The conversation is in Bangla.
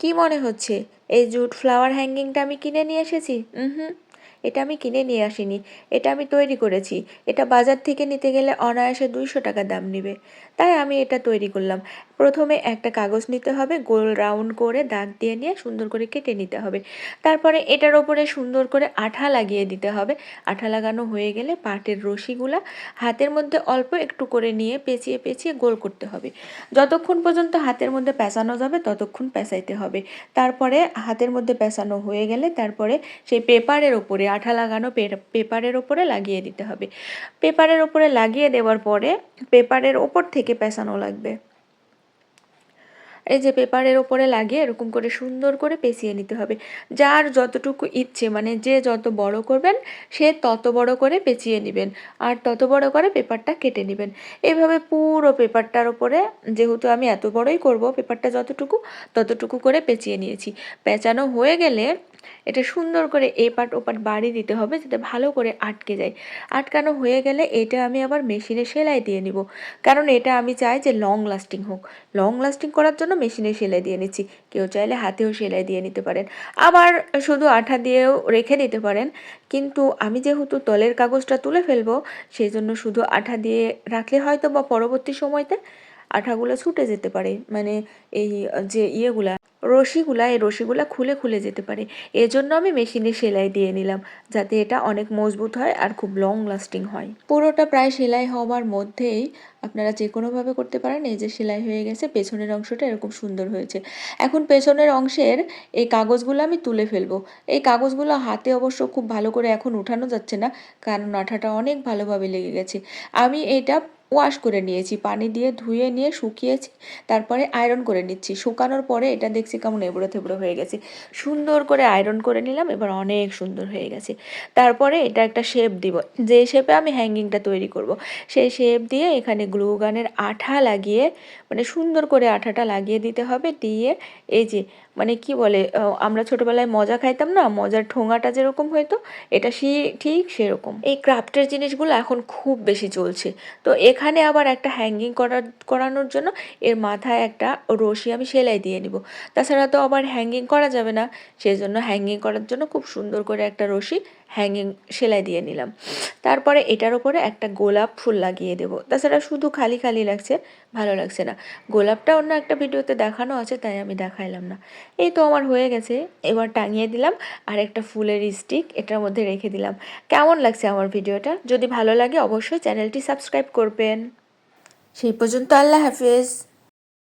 কি মনে হচ্ছে? এই জুট ফ্লাওয়ার হ্যাঙ্গিংটা আমি কিনে নিয়ে এসেছি। হুম। এটা আমি কিনে নিয়ে আসিনি, এটা আমি তৈরি করেছি। এটা বাজার থেকে নিতে গেলে অনায়াসে দুইশো টাকা দাম নেবে। তাই আমি এটা তৈরি করলাম। প্রথমে একটা কাগজ নিতে হবে, গোল রাউন্ড করে দাগ দিয়ে নিয়ে সুন্দর করে কেটে নিতে হবে। তারপরে এটার ওপরে সুন্দর করে আঠা লাগিয়ে দিতে হবে। আঠা লাগানো হয়ে গেলে পাটের রশিগুলা হাতের মধ্যে অল্প একটু করে নিয়ে পেঁচিয়ে পেঁচিয়ে গোল করতে হবে। যতক্ষণ পর্যন্ত হাতের মধ্যে পেঁচানো যাবে, ততক্ষণ পেঁচাইতে হবে। তারপরে হাতের মধ্যে পেঁচানো হয়ে গেলে তারপরে সেই পেপারের ওপরে আঠা লাগানো পেপারের ওপরে লাগিয়ে দিতে হবে। পেপারের ওপরে লাগিয়ে দেওয়ার পরে পেপারের ওপর থেকে পেঁচানো লাগবে। এই যে পেপারের ওপরে লাগিয়ে এরকম করে সুন্দর করে পেঁচিয়ে নিতে হবে। যার যতটুকু ইচ্ছে মানে যে যত বড় করবেন, সে তত বড় করে পেঁচিয়ে নেবেন আর তত বড় করে পেপারটা কেটে নেবেন। এভাবে পুরো পেপারটার ওপরে, যেহেতু আমি এত বড়ই করব, পেপারটা যতটুকু, ততটুকু করে পেঁচিয়ে নিয়েছি। পেঁচানো হয়ে গেলে এটা সুন্দর করে এপাট ওপাট বাড়ি দিতে হবে যাতে ভালো করে আটকে যায়। আটকানো হয়ে গেলে এটা আমি আবার মেশিনে সেলাই দিয়ে নিব। কারণ এটা আমি চাই যে লং লাস্টিং হোক। লং লাস্টিং করার জন্য মেশিনে সেলাই দিয়ে নিচ্ছি। কেউ চাইলে হাতেও সেলাই দিয়ে নিতে পারেন। আবার শুধু আঠা দিয়েও রেখে দিতে পারেন। কিন্তু আমি যেহেতু তলের কাগজটা তুলে ফেলব সেই জন্য শুধু আঠা দিয়ে রাখলে হয়তো বা পরবর্তী সময়তে আঠাগুলো ছুটে যেতে পারে। মানে এই যে ইয়েগুলা, রশিগুলা, এই রশিগুলা খুলে খুলে যেতে পারে। এজন্য আমি মেশিনে সেলাই দিয়ে নিলাম, যাতে এটা অনেক মজবুত হয় আর খুব লং লাস্টিং হয়। পুরোটা প্রায় সেলাই হওয়ার মধ্যেই আপনারা যে কোনোভাবে করতে পারেন, এই যে সেলাই হয়ে গেছে, পেছনের অংশটা এরকম সুন্দর হয়েছে। এখন পেছনের অংশের এই কাগজগুলো আমি তুলে ফেলব। এই কাগজগুলো হাতে অবশ্য খুব ভালো করে এখন উঠানো যাচ্ছে না, কারণ আঠাটা অনেক ভালোভাবে লেগে গেছে। আমি এটা ওয়াশ করে নিয়েছি, পানি দিয়ে ধুয়ে নিয়ে শুকিয়েছি, তারপরে আয়রন করে নিচ্ছি। শুকানোর পরে এটা দেখছি কেমন এবড়ো থেবড়ো হয়ে গেছে। সুন্দর করে আয়রন করে নিলাম, এবার অনেক সুন্দর হয়ে গেছে। তারপরে এটা একটা শেপ দিব। যে শেপে আমি হ্যাঙ্গিংটা তৈরি করব। সেই শেপ দিয়ে এখানে গ্লু গানের আঠা লাগিয়ে মানে সুন্দর করে আঠাটা লাগিয়ে দিতে হবে দিয়ে, এই যে মানে কি বলে আমরা ছোটোবেলায় মজা খাইতাম না, মজার ঠোঙাটা যেরকম হয়তো এটা সে, ঠিক সেরকম। এই ক্রাফটের জিনিসগুলো এখন খুব বেশি চলছে। তো এখানে আবার একটা হ্যাঙ্গিং করার, করানোর জন্য এর মাথায় একটা রশি আমি সেলাই দিয়ে নিব। তাছাড়া তো আবার হ্যাঙ্গিং করা যাবে না। সেই জন্য হ্যাঙ্গিং করার জন্য খুব সুন্দর করে একটা রশি হ্যাঙ্গিং সেলাই দিয়ে নিলাম। তারপরে এটার ওপরে একটা গোলাপ ফুল লাগিয়ে দেবো। তাছাড়া শুধু খালি খালি লাগছে, ভালো লাগছে না। গোলাপটা অন্য একটা ভিডিওতে দেখানো আছে, তাই আমি দেখাইলাম না। এই তো আমার হয়ে গেছে, এবার টাঙিয়ে দিলাম, আর একটা ফুলের স্টিক এটার মধ্যে রেখে দিলাম। কেমন লাগছে আমার ভিডিওটা? যদি ভালো লাগে, অবশ্যই চ্যানেলটি সাবস্ক্রাইব করবেন। সেই পর্যন্ত আল্লাহ হাফিজ।